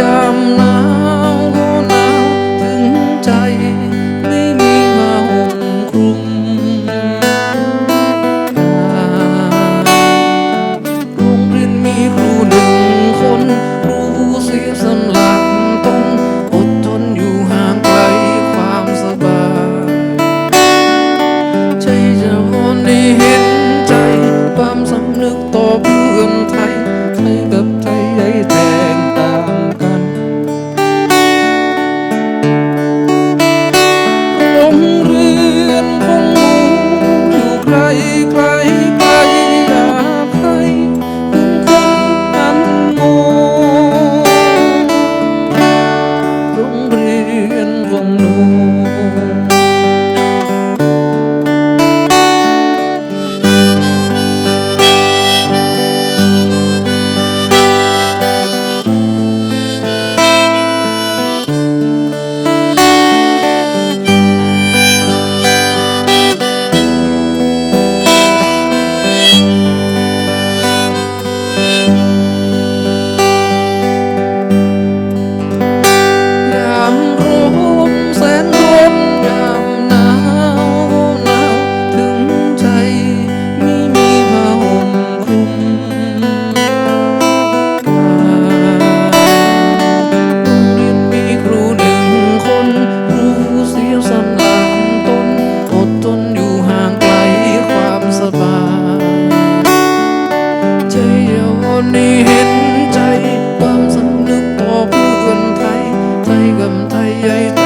ยามหนาวหนาวถึงใจไม่มีมาห่มคลุมโรงเรียนมีครูหนึ่งคน ครูเสียสลักตรงอดทนอยู่ห่างไกลความสบายใจจะคนใด้เห็นใจความสำนึกต่อบ yeah.